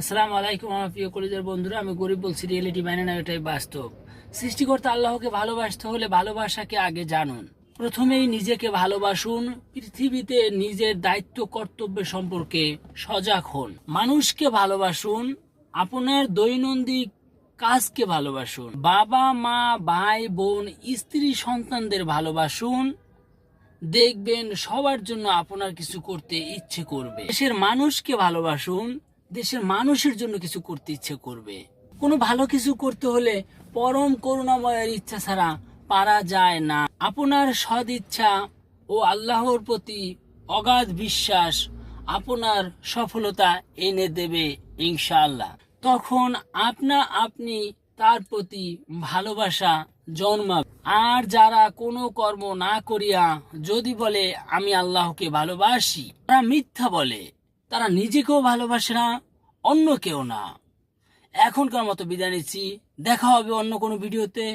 আসসালামু আলাইকুম আমার প্রিয় কলেজের বন্ধুরা, আমি গরিব বলছি রিয়েলিটি মানে না এটাই বাস্তব। সৃষ্টিকর্তা আল্লাহকে ভালোবাসতে হলে ভালোবাসাকে আগে জানুন। প্রথমেই নিজেকে ভালোবাসুন, পৃথিবীতে নিজের দায়িত্ব, কর্তব্য সম্পর্কে সজাগ হন। মানুষকে ভালোবাসুন, আপনার দৈনন্দিন কাজকে ভালোবাসুন। বাবা, মা, ভাই, বোন, স্ত্রী, সন্তানদের ভালোবাসুন। দেখবেন সবার জন্য আপনার কিছু করতে ইচ্ছে করবে। দেশের মানুষকে ভালোবাসুন দেশের মানুষের জন্য কিছু করতে ইচ্ছে করবে। কোনো ভালো কিছু করতে হলে পরম করুণাময়ের ইচ্ছা ছাড়া পারা যায় না। আপনার সদ ইচ্ছা ও আল্লাহর প্রতি অগাধ বিশ্বাস আপনার সফলতা এনে দেবে ইনশাআল্লাহ। তখন আপনা আপনি তার প্রতি ভালোবাসা জন্মাবে। আর যারা কোনো কর্ম না করিয়া যদি বলে, আমি আল্লাহকে ভালোবাসি, তারা মিথ্যা বলে। তারা নিজেকেও ভালোবাসে না, অন্য কেউ না। এখনকার মতো বিদায় নিচ্ছি। দেখা হবে অন্য কোনো ভিডিওতে।